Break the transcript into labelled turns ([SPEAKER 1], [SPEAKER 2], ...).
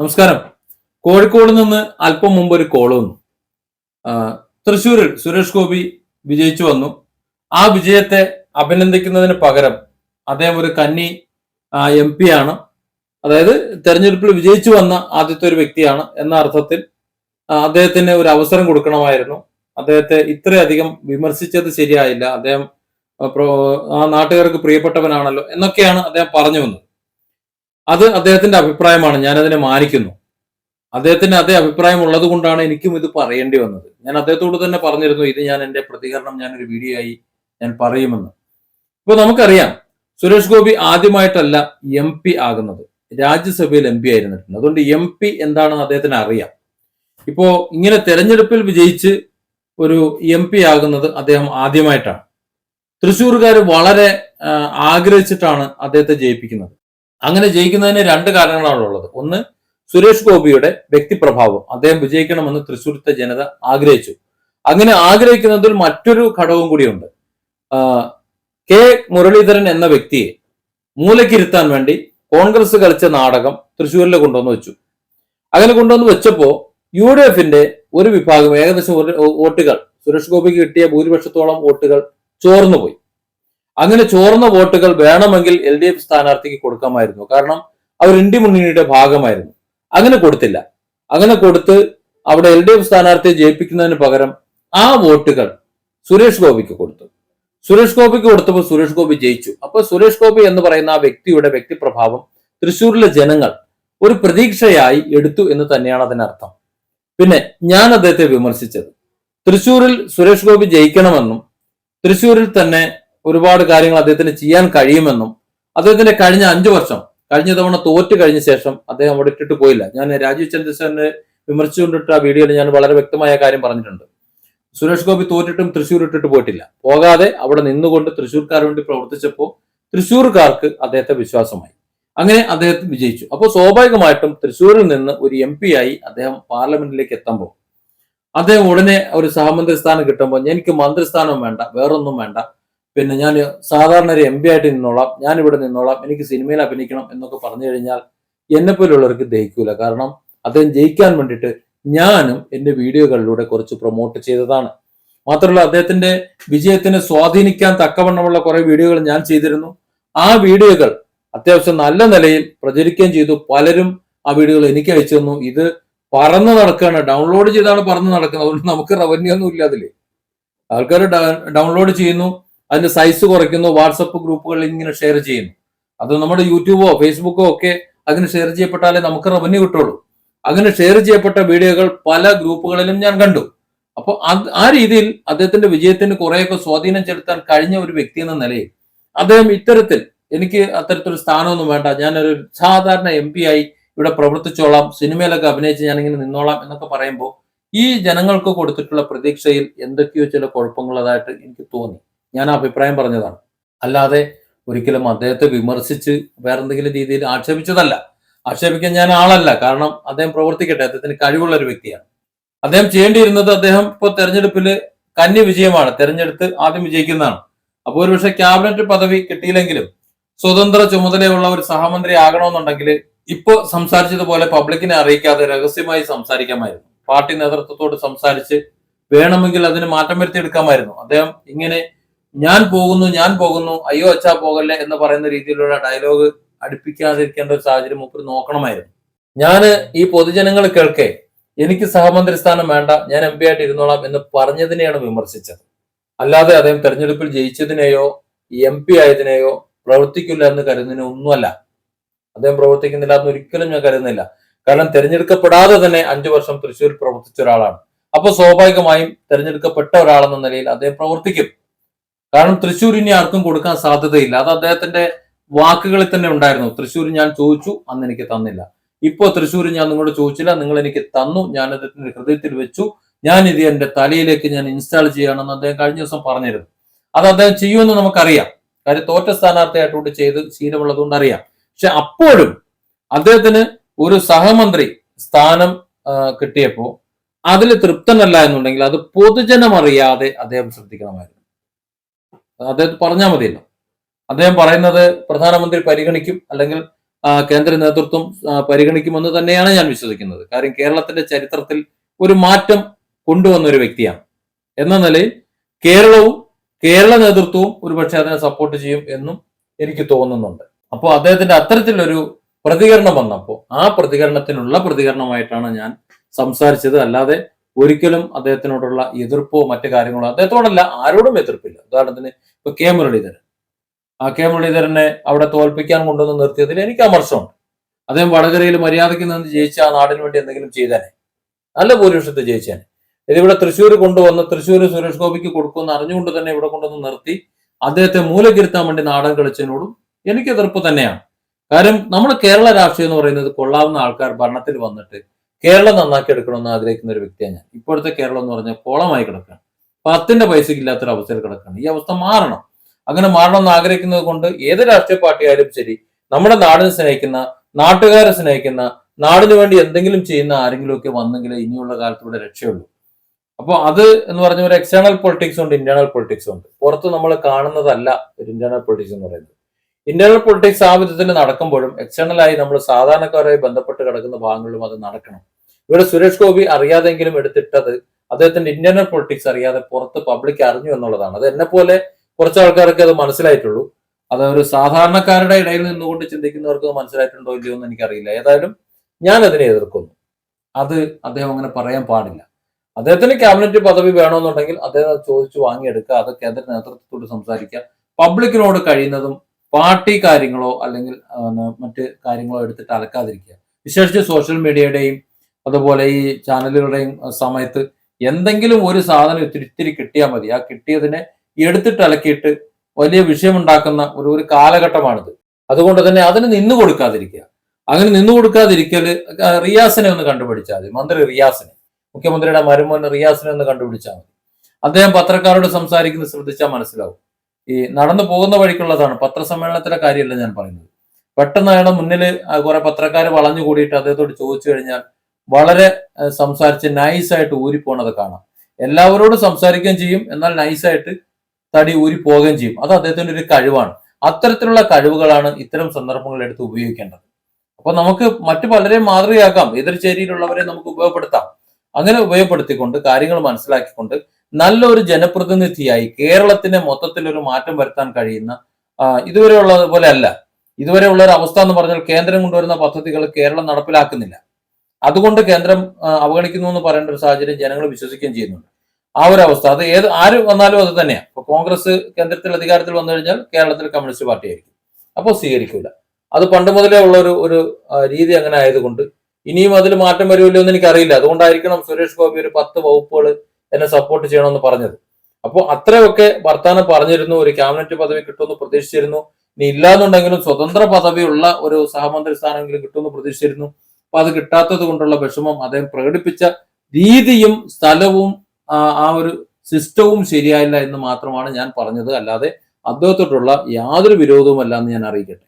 [SPEAKER 1] നമസ്കാരം. കോഴിക്കോട് നിന്ന് അല്പം മുമ്പ് ഒരു കോൾ വന്നു. തൃശൂരിൽ സുരേഷ് ഗോപി വിജയിച്ചു വന്നു. ആ വിജയത്തെ അഭിനന്ദിക്കുന്നതിന് പകരം അദ്ദേഹം ഒരു കന്നി എം പി ആണ്. അതായത് തെരഞ്ഞെടുപ്പിൽ വിജയിച്ചു വന്ന ആദ്യത്തെ ഒരു വ്യക്തിയാണ് എന്ന അർത്ഥത്തിൽ അദ്ദേഹത്തിന് ഒരു അവസരം കൊടുക്കണമായിരുന്നു. അദ്ദേഹത്തെ ഇത്രയധികം വിമർശിച്ചത് ശരിയായില്ല. അദ്ദേഹം ആ നാട്ടുകാർക്ക് പ്രിയപ്പെട്ടവനാണല്ലോ എന്നൊക്കെയാണ് അദ്ദേഹം പറഞ്ഞു വന്നത്. അത് അദ്ദേഹത്തിന്റെ അഭിപ്രായമാണ്. ഞാൻ അതിനെ മാനിക്കുന്നു. അദ്ദേഹത്തിന് അതേ അഭിപ്രായം ഉള്ളത് കൊണ്ടാണ് എനിക്കും ഇത് പറയേണ്ടി വന്നത്. ഞാൻ അദ്ദേഹത്തോട് തന്നെ പറഞ്ഞിരുന്നു ഇത് ഞാൻ എന്റെ പ്രതികരണം ഞാൻ ഒരു വീഡിയോ ആയി ഞാൻ പറയുമെന്ന്. ഇപ്പൊ നമുക്കറിയാം സുരേഷ് ഗോപി ആദ്യമായിട്ടല്ല എം പി ആകുന്നത്. രാജ്യസഭയിൽ എം പി ആയിരുന്നിട്ടുണ്ട്. അതുകൊണ്ട് എം പി എന്താണെന്ന് അദ്ദേഹത്തിന് അറിയാം. ഇപ്പോ ഇങ്ങനെ തെരഞ്ഞെടുപ്പിൽ വിജയിച്ച് ഒരു എം പി ആകുന്നത് അദ്ദേഹം ആദ്യമായിട്ടാണ്. തൃശ്ശൂർകാർ വളരെ ആഗ്രഹിച്ചിട്ടാണ് അദ്ദേഹത്തെ ജയിപ്പിക്കുന്നത്. അങ്ങനെ ജയിക്കുന്നതിന് രണ്ട് കാരണങ്ങളാണ് ഉള്ളത്. ഒന്ന് സുരേഷ് ഗോപിയുടെ വ്യക്തിപ്രഭാവം. അദ്ദേഹം വിജയിക്കണമെന്ന് തൃശ്ശൂരത്തെ ജനത ആഗ്രഹിച്ചു. അങ്ങനെ ആഗ്രഹിക്കുന്നതിൽ മറ്റൊരു ഘടകവും കൂടിയുണ്ട്. കെ മുരളീധരൻ എന്ന വ്യക്തിയെ മൂലക്കിരുത്താൻ വേണ്ടി കോൺഗ്രസ് കളിച്ച നാടകം തൃശ്ശൂരിൽ കൊണ്ടുവന്ന് വെച്ചു. അങ്ങനെ കൊണ്ടുവന്ന് വെച്ചപ്പോ യു ഡി എഫിന്റെ ഒരു വിഭാഗം ഏകദേശം വോട്ടുകൾ സുരേഷ് ഗോപിക്ക് കിട്ടിയ ഭൂരിപക്ഷത്തോളം വോട്ടുകൾ ചോർന്നുപോയി. അങ്ങനെ ചോർന്ന വോട്ടുകൾ വേണമെങ്കിൽ എൽ ഡി എഫ് സ്ഥാനാർത്ഥിക്ക് കൊടുക്കാമായിരുന്നു. കാരണം അവർ ഇന്ത്യ മുന്നണിയുടെ ഭാഗമായിരുന്നു. അങ്ങനെ കൊടുത്തില്ല. അങ്ങനെ കൊടുത്ത് അവിടെ എൽ ഡി എഫ് സ്ഥാനാർത്ഥിയെ ജയിപ്പിക്കുന്നതിന് പകരം ആ വോട്ടുകൾ സുരേഷ് ഗോപിക്ക് കൊടുത്തു. സുരേഷ് ഗോപിക്ക് കൊടുത്തപ്പോൾ സുരേഷ് ഗോപി ജയിച്ചു. അപ്പൊ സുരേഷ് ഗോപി എന്ന് പറയുന്ന ആ വ്യക്തിയുടെ വ്യക്തിപ്രഭാവം തൃശ്ശൂരിലെ ജനങ്ങൾ ഒരു പ്രതീക്ഷയായി എടുത്തു എന്ന് തന്നെയാണ് അതിനർത്ഥം. പിന്നെ ഞാൻ അദ്ദേഹത്തെ വിമർശിച്ചത്. തൃശ്ശൂരിൽ സുരേഷ് ഗോപി ജയിക്കണമെന്നും തൃശ്ശൂരിൽ തന്നെ ഒരുപാട് കാര്യങ്ങൾ അദ്ദേഹത്തിന് ചെയ്യാൻ കഴിയുമെന്നും അദ്ദേഹത്തിന്റെ കഴിഞ്ഞ അഞ്ചു വർഷം കഴിഞ്ഞ തവണ തോറ്റ് കഴിഞ്ഞ ശേഷം അദ്ദേഹം അവിടെ ഇട്ടിട്ട് പോയില്ല. ഞാൻ രാജീവ് ചന്ദ്രസേനെ വിമർശിച്ചുകൊണ്ടിട്ട് ആ വീഡിയോയിൽ ഞാൻ വളരെ വ്യക്തമായ കാര്യം പറഞ്ഞിട്ടുണ്ട്. സുരേഷ് ഗോപി തോറ്റിട്ടും തൃശ്ശൂർ ഇട്ടിട്ട് പോയിട്ടില്ല. പോകാതെ അവിടെ നിന്നുകൊണ്ട് തൃശ്ശൂർക്കാർ വേണ്ടി പ്രവർത്തിച്ചപ്പോൾ തൃശ്ശൂർക്കാർക്ക് അദ്ദേഹത്തെ വിശ്വാസമായി. അങ്ങനെ അദ്ദേഹത്തെ വിജയിച്ചു. അപ്പോൾ സ്വാഭാവികമായിട്ടും തൃശ്ശൂരിൽ നിന്ന് ഒരു എം പി ആയി അദ്ദേഹം പാർലമെന്റിലേക്ക് എത്തുമ്പോൾ അദ്ദേഹം ഉടനെ ഒരു സഹമന്ത്രി സ്ഥാനം കിട്ടുമ്പോൾ എനിക്ക് മന്ത്രിസ്ഥാനം വേണ്ട വേറൊന്നും വേണ്ട. പിന്നെ ഞാൻ സാധാരണ ഒരു എം പി ആയിട്ട് നിന്നോളാം ഞാൻ നിന്നോളാം എനിക്ക് സിനിമയിൽ അഭിനയിക്കണം എന്നൊക്കെ പറഞ്ഞു കഴിഞ്ഞാൽ എന്നെ പോലുള്ളവർക്ക് ദഹിക്കൂല. കാരണം അദ്ദേഹം ജയിക്കാൻ വേണ്ടിയിട്ട് ഞാനും എന്റെ വീഡിയോകളിലൂടെ കുറച്ച് പ്രൊമോട്ട് ചെയ്തതാണ്. മാത്രമല്ല അദ്ദേഹത്തിന്റെ വിജയത്തിനെ സ്വാധീനിക്കാൻ തക്കവണ്ണമുള്ള കുറെ വീഡിയോകൾ ഞാൻ ചെയ്തിരുന്നു. ആ വീഡിയോകൾ അത്യാവശ്യം നല്ല നിലയിൽ പ്രചരിക്കുകയും ചെയ്തു. പലരും ആ വീഡിയോകൾ എനിക്ക് അയച്ചു തന്നു. ഇത് പറന്ന് നടക്കുകയാണ് ഡൗൺലോഡ് ചെയ്താണ് പറന്ന് നടക്കുന്നത്. അതുകൊണ്ട് നമുക്ക് റവന്യൂ ഒന്നും ഇല്ല അതിൽ ആൾക്കാർ ഡൗൺലോഡ് ചെയ്യുന്നു. അതിന്റെ സൈസ് കുറയ്ക്കുന്നു വാട്സപ്പ് ഗ്രൂപ്പുകളിൽ ഇങ്ങനെ ഷെയർ ചെയ്യുന്നു. അത് നമ്മുടെ യൂട്യൂബോ ഫേസ്ബുക്കോ ഒക്കെ അങ്ങനെ ഷെയർ ചെയ്യപ്പെട്ടാലേ നമുക്ക് റവന്യൂ കിട്ടുള്ളൂ. അങ്ങനെ ഷെയർ ചെയ്യപ്പെട്ട വീഡിയോകൾ പല ഗ്രൂപ്പുകളിലും ഞാൻ കണ്ടു. അപ്പോൾ ആ രീതിയിൽ അദ്ദേഹത്തിന്റെ വിജയത്തിന് കുറേയൊക്കെ സ്വാധീനം ചെലുത്താൻ കഴിഞ്ഞ ഒരു വ്യക്തി എന്ന നിലയിൽ അദ്ദേഹം ഇത്തരത്തിൽ എനിക്ക് അത്തരത്തിലൊരു സ്ഥാനമൊന്നും വേണ്ട. ഞാനൊരു സാധാരണ എം പി ആയി ഇവിടെ പ്രവർത്തിച്ചോളാം. സിനിമയിലൊക്കെ അഭിനയിച്ച് ഞാനിങ്ങനെ നിന്നോളാം എന്നൊക്കെ പറയുമ്പോൾ ഈ ജനങ്ങൾക്ക് കൊടുത്തിട്ടുള്ള പ്രതീക്ഷയിൽ എന്തൊക്കെയോ ചില കുഴപ്പങ്ങളതായിട്ട് എനിക്ക് തോന്നി. ഞാൻ അഭിപ്രായം പറഞ്ഞതാണ്. അല്ലാതെ ഒരിക്കലും അദ്ദേഹത്തെ വിമർശിച്ച് വേറെന്തെങ്കിലും രീതിയിൽ ആക്ഷേപിച്ചതല്ല. ആക്ഷേപിക്കാൻ ഞാൻ ആളല്ല. കാരണം അദ്ദേഹം പ്രവർത്തിക്കട്ടെ. അദ്ദേഹത്തിന് കഴിവുള്ള ഒരു വ്യക്തിയാണ്. അദ്ദേഹം ചെയ്യേണ്ടിയിരുന്നത് അദ്ദേഹം ഇപ്പോൾ തെരഞ്ഞെടുപ്പിൽ കന്നി വിജയമാണ്. തെരഞ്ഞെടുത്ത് ആദ്യം വിജയിക്കുന്നതാണ്. അപ്പോൾ ഒരുപക്ഷെ ക്യാബിനറ്റ് പദവി കിട്ടിയില്ലെങ്കിലും സ്വതന്ത്ര ചുമതലയുള്ള ഒരു സഹമന്ത്രി ആകണമെന്നുണ്ടെങ്കിൽ ഇപ്പോൾ സംസാരിച്ചതുപോലെ പബ്ലിക്കിനെ അറിയിക്കാതെ രഹസ്യമായി സംസാരിക്കാമായിരുന്നു. പാർട്ടി നേതൃത്വത്തോട് സംസാരിച്ച് വേണമെങ്കിൽ അതിന് മാറ്റം വരുത്തി എടുക്കാമായിരുന്നു അദ്ദേഹം ഇങ്ങനെ ഞാൻ പോകുന്നു ഞാൻ പോകുന്നു അയ്യോ അച്ഛാ പോകല്ലേ എന്ന് പറയുന്ന രീതിയിലുള്ള ഡയലോഗ് അടുപ്പിക്കാതിരിക്കേണ്ട ഒരു സാഹചര്യം മൂപ്പർ നോക്കണമായിരുന്നു. ഞാൻ ഈ പൊതുജനങ്ങൾ കേൾക്കെ എനിക്ക് സഹമന്ത്രി സ്ഥാനം വേണ്ട ഞാൻ എം പി ആയിട്ട് ഇരുന്നോളാം എന്ന് പറഞ്ഞതിനെയാണ് വിമർശിച്ചത്. അല്ലാതെ അദ്ദേഹം തെരഞ്ഞെടുപ്പിൽ ജയിച്ചതിനെയോ എം പി ആയതിനെയോ പ്രവർത്തിക്കില്ല എന്ന് കരുതുന്നതിന് ഒന്നുമല്ല. അദ്ദേഹം പ്രവർത്തിക്കുന്നില്ല എന്ന് ഒരിക്കലും ഞാൻ കരുതുന്നില്ല. കാരണം തിരഞ്ഞെടുക്കപ്പെടാതെ തന്നെ അഞ്ചു വർഷം തൃശ്ശൂരിൽ പ്രവർത്തിച്ച ഒരാളാണ്. അപ്പൊ സ്വാഭാവികമായും തെരഞ്ഞെടുക്കപ്പെട്ട ഒരാളെന്ന നിലയിൽ അദ്ദേഹം പ്രവർത്തിക്കും. കാരണം തൃശ്ശൂർ ഇനി ആർക്കും കൊടുക്കാൻ സാധ്യതയില്ല. അത് അദ്ദേഹത്തിന്റെ വാക്കുകളിൽ തന്നെ ഉണ്ടായിരുന്നു. തൃശ്ശൂർ ഞാൻ ചോദിച്ചു അന്ന് എനിക്ക് തന്നില്ല. ഇപ്പോ തൃശ്ശൂർ ഞാൻ നിങ്ങളോട് ചോദിച്ചില്ല. നിങ്ങൾ എനിക്ക് തന്നു. ഞാൻ അദ്ദേഹത്തിന്റെ ഹൃദയത്തിൽ വെച്ചു. ഞാൻ ഇത് എന്റെ തലയിലേക്ക് ഞാൻ ഇൻസ്റ്റാൾ ചെയ്യണമെന്ന് അദ്ദേഹം കഴിഞ്ഞ ദിവസം പറഞ്ഞിരുന്നു. അത് അദ്ദേഹം ചെയ്യുമെന്ന് നമുക്കറിയാം. കാര്യം തോറ്റ സ്ഥാനാർത്ഥിയായിട്ടുകൊണ്ട് ചെയ്ത് ശീലമുള്ളതുകൊണ്ട് അറിയാം. പക്ഷെ അപ്പോഴും അദ്ദേഹത്തിന് ഒരു സഹമന്ത്രി സ്ഥാനം കിട്ടിയപ്പോ അതിൽ തൃപ്തനല്ല എന്നുണ്ടെങ്കിൽ അത് പൊതുജനം അറിയാതെ അദ്ദേഹം ശ്രദ്ധിക്കണമായിരുന്നു. അദ്ദേഹം പറഞ്ഞാൽ മതിയല്ലോ. അദ്ദേഹം പറയുന്നത് പ്രധാനമന്ത്രി പരിഗണിക്കും അല്ലെങ്കിൽ കേന്ദ്ര നേതൃത്വം പരിഗണിക്കുമെന്ന് തന്നെയാണ് ഞാൻ വിശ്വസിക്കുന്നത്. കാര്യം കേരളത്തിന്റെ ചരിത്രത്തിൽ ഒരു മാറ്റം കൊണ്ടുവന്ന ഒരു വ്യക്തിയാണ്. എന്ന നിലയിൽ കേരളവും കേരള നേതൃത്വവും ഒരുപക്ഷെ അതിനെ സപ്പോർട്ട് ചെയ്യും എന്നും എനിക്ക് തോന്നുന്നുണ്ട്. അപ്പോൾ അദ്ദേഹത്തിന്റെ അത്തരത്തിലൊരു പ്രതികരണം വന്നപ്പോൾ ആ പ്രതികരണത്തിനുള്ള പ്രതികരണമായിട്ടാണ് ഞാൻ സംസാരിച്ചത്. അല്ലാതെ ഒരിക്കലും അദ്ദേഹത്തിനോടുള്ള എതിർപ്പോ മറ്റു കാര്യങ്ങളോ അദ്ദേഹത്തോടല്ല ആരോടും എതിർപ്പില്ല. ഉദാഹരണത്തിന് ഇപ്പൊ കെ മുരളീധരൻ. ആ കെ മുരളീധരനെ അവിടെ തോൽപ്പിക്കാൻ കൊണ്ടുവന്ന് നിർത്തിയതിൽ എനിക്ക് അമർഷമുണ്ട്. അദ്ദേഹം വടകരയിൽ മര്യാദയ്ക്ക് നിന്ന് ജയിച്ച ആ നാടിന് വേണ്ടി എന്തെങ്കിലും ചെയ്താനെ. നല്ല ഭൂരിപക്ഷത്തിൽ ജയിച്ചേനെ. ഇതിവിടെ തൃശ്ശൂർ കൊണ്ടുവന്ന് തൃശ്ശൂർ സുരേഷ് ഗോപിക്ക് കൊടുക്കുമെന്ന് അറിഞ്ഞുകൊണ്ട് തന്നെ ഇവിടെ കൊണ്ടുവന്ന് നിർത്തി അദ്ദേഹത്തെ മൂലകിരുത്താൻ വേണ്ടി നാടൻ കളിച്ചതിനോടും എനിക്ക് എതിർപ്പ് തന്നെയാണ്. കാരണം നമ്മുടെ കേരള രാഷ്ട്രീയം എന്ന് പറയുന്നത് കൊള്ളാവുന്ന ആൾക്കാർ ഭരണത്തിൽ വന്നിട്ട് കേരളം നന്നാക്കി എടുക്കണമെന്ന് ആഗ്രഹിക്കുന്ന ഒരു വ്യക്തിയാണ് ഞാൻ. ഇപ്പോഴത്തെ കേരളം എന്ന് പറഞ്ഞാൽ കോളമായി കിടക്കുകയാണ്. പത്തിന്റെ പൈസക്ക് ഇല്ലാത്തൊരു അവസ്ഥയിൽ കിടക്കുകയാണ്. ഈ അവസ്ഥ മാറണം. അങ്ങനെ മാറണം എന്ന് ആഗ്രഹിക്കുന്നത് കൊണ്ട് ഏത് രാഷ്ട്രീയ പാർട്ടി ആയാലും ശരി നമ്മുടെ നാടിനെ സ്നേഹിക്കുന്ന നാട്ടുകാരെ സ്നേഹിക്കുന്ന നാടിന് വേണ്ടി എന്തെങ്കിലും ചെയ്യുന്ന ആരെങ്കിലുമൊക്കെ വന്നെങ്കിലേ ഇനിയുള്ള കാലത്തൂടെ രക്ഷയുള്ളൂ. അപ്പോൾ അത് എന്ന് പറഞ്ഞ ഒരു എക്സ്റ്റേണൽ പൊളിറ്റിക്സ് ഉണ്ട് ഇന്റേണൽ പൊളിറ്റിക്സ് ഉണ്ട്. പുറത്ത് നമ്മൾ കാണുന്നതല്ല ഒരു ഇന്റേണൽ പൊളിറ്റിക്സ് എന്ന് പറയുന്നത്. ഇന്റേണൽ പൊളിറ്റിക്സ് ആ വിധത്തിൽ നടക്കുമ്പോഴും എക്സ്റ്റേണലായി നമ്മൾ സാധാരണക്കാരായി ബന്ധപ്പെട്ട് കിടക്കുന്ന ഭാഗങ്ങളിലും അത് നടക്കണം. ഇവിടെ സുരേഷ് ഗോപി അറിയാതെങ്കിലും എടുത്തിട്ടത് അദ്ദേഹത്തിന്റെ ഇന്റർണൽ പൊളിറ്റിക്സ് അറിയാതെ പുറത്ത് പബ്ലിക് അറിഞ്ഞു എന്നുള്ളതാണ്. അത് എന്നെ പോലെ കുറച്ച് ആൾക്കാർക്ക് അത് മനസ്സിലായിട്ടുള്ളൂ. അത് ഒരു സാധാരണക്കാരുടെ ഇടയിൽ നിന്നുകൊണ്ട് ചിന്തിക്കുന്നവർക്ക് മനസ്സിലായിട്ടുണ്ടോ ഇല്ലയോ എന്ന് എനിക്കറിയില്ല. ഏതായാലും ഞാൻ അതിനെ എതിർക്കുന്നു. അത് അദ്ദേഹം അങ്ങനെ പറയാൻ പാടില്ല. അദ്ദേഹത്തിന് ക്യാബിനറ്റ് പദവി വേണമെന്നുണ്ടെങ്കിൽ അദ്ദേഹം ചോദിച്ചു വാങ്ങിയെടുക്കുക അത് കേന്ദ്ര നേതൃത്വത്തോട് സംസാരിക്കുക. പബ്ലിക്കിനോട് കഴിയുന്നതും പാർട്ടി കാര്യങ്ങളോ അല്ലെങ്കിൽ മറ്റ് കാര്യങ്ങളോ എടുത്തിട്ട് അലക്കാതിരിക്കുക. വിശേഷിച്ച് സോഷ്യൽ മീഡിയയുടെയും അതുപോലെ ഈ ചാനലുകളുടെയും സമയത്ത് എന്തെങ്കിലും ഒരു സാധനം ഇത്തിരി ഇത്തിരി കിട്ടിയാൽ മതി. ആ കിട്ടിയതിനെ എടുത്തിട്ട് അലക്കിയിട്ട് വലിയ വിഷയമുണ്ടാക്കുന്ന ഒരു ഒരു കാലഘട്ടമാണിത്. അതുകൊണ്ട് തന്നെ അതിന് നിന്നു കൊടുക്കാതിരിക്കുക. അങ്ങനെ നിന്നു കൊടുക്കാതിരിക്കൽ റിയാസിനെ ഒന്ന് കണ്ടുപിടിച്ചാൽ മതി. മന്ത്രി റിയാസിനെ. മുഖ്യമന്ത്രിയുടെ മരുമോൻ റിയാസിനെ ഒന്ന് കണ്ടുപിടിച്ചാൽ മതി. അദ്ദേഹം പത്രക്കാരോട് സംസാരിക്കുന്നത് ശ്രദ്ധിച്ചാൽ മനസ്സിലാവും. ഈ നടന്നു പോകുന്ന വഴിക്കുള്ളതാണ്. പത്രസമ്മേളനത്തിലെ കാര്യമല്ല ഞാൻ പറയുന്നത്. പെട്ടെന്ന് അയാളുടെ മുന്നിൽ കുറെ പത്രക്കാർ വളഞ്ഞു കൂടിയിട്ട് അദ്ദേഹത്തോട് ചോദിച്ചു കഴിഞ്ഞാൽ വളരെ സംസാരിച്ച് നൈസായിട്ട് ഊരിപ്പോണത് കാണാം. എല്ലാവരോടും സംസാരിക്കുകയും ചെയ്യും എന്നാൽ നൈസായിട്ട് തടി ഊരി പോവുകയും ചെയ്യും. അത് അദ്ദേഹത്തിന്റെ ഒരു കഴിവാണ്. അത്തരത്തിലുള്ള കഴിവുകളാണ് ഇത്തരം സന്ദർഭങ്ങളിൽ എടുത്ത് ഉപയോഗിക്കേണ്ടത്. അപ്പൊ നമുക്ക് മറ്റു പലരെ മാതൃകയാക്കാം. എതിർചേരിയിലുള്ളവരെ നമുക്ക് ഉപയോഗപ്പെടുത്താം. അങ്ങനെ ഉപയോഗപ്പെടുത്തിക്കൊണ്ട് കാര്യങ്ങൾ മനസ്സിലാക്കിക്കൊണ്ട് നല്ലൊരു ജനപ്രതിനിധിയായി കേരളത്തിന് മൊത്തത്തിൽ ഒരു മാറ്റം വരുത്താൻ കഴിയുന്ന ആ, ഇതുവരെ ഉള്ളത് പോലെ അല്ല. ഇതുവരെ ഉള്ള ഒരു അവസ്ഥ എന്ന് പറഞ്ഞാൽ കേന്ദ്രം കൊണ്ടുവരുന്ന പദ്ധതികൾ കേരളം നടപ്പിലാക്കുന്നില്ല. അതുകൊണ്ട് കേന്ദ്രം അവഗണിക്കുന്നു എന്ന് പറയേണ്ട ഒരു സാഹചര്യം ജനങ്ങൾ വിശ്വസിക്കുകയും ചെയ്യുന്നുണ്ട്. ആ ഒരു അവസ്ഥ. അത് ഏത് ആര് വന്നാലും അത് തന്നെയാണ് ഇപ്പൊ കോൺഗ്രസ് കേന്ദ്രത്തിൽ അധികാരത്തിൽ വന്നു കഴിഞ്ഞാൽ കേരളത്തിൽ കമ്മ്യൂണിസ്റ്റ് പാർട്ടി ആയിരിക്കും. അപ്പോൾ സ്വീകരിക്കില്ല അത് പണ്ട് മുതലേ ഉള്ള ഒരു ഒരു രീതി അങ്ങനെ ആയതുകൊണ്ട് ഇനിയും അതിൽ മാറ്റം വരുമല്ലോ എന്ന് എനിക്കറിയില്ല. അതുകൊണ്ടായിരിക്കണം സുരേഷ് ഗോപി ഒരു പത്ത് വകുപ്പുകൾ എന്നെ സപ്പോർട്ട് ചെയ്യണമെന്ന് പറഞ്ഞത്. അപ്പോൾ അത്രയൊക്കെ വർത്താനം പറഞ്ഞിരുന്നു. ഒരു ക്യാബിനറ്റ് പദവി കിട്ടുമെന്ന് പ്രതീക്ഷിച്ചിരുന്നു. ഇനി ഇല്ലാന്നുണ്ടെങ്കിലും സ്വതന്ത്ര പദവിയുള്ള ഒരു സഹമന്ത്രി സ്ഥാനമെങ്കിലും കിട്ടുമെന്ന് പ്രതീക്ഷിച്ചിരുന്നു. അപ്പൊ അത് കിട്ടാത്തത് കൊണ്ടുള്ള വിഷമം അദ്ദേഹം പ്രകടിപ്പിച്ച രീതിയും സ്ഥലവും ആ ഒരു സിസ്റ്റവും ശരിയായില്ല എന്ന് മാത്രമാണ് ഞാൻ പറഞ്ഞത്. അല്ലാതെ അദ്ദേഹത്തോടുള്ള യാതൊരു വിരോധവുമല്ല എന്ന് ഞാൻ അറിയിക്കട്ടെ.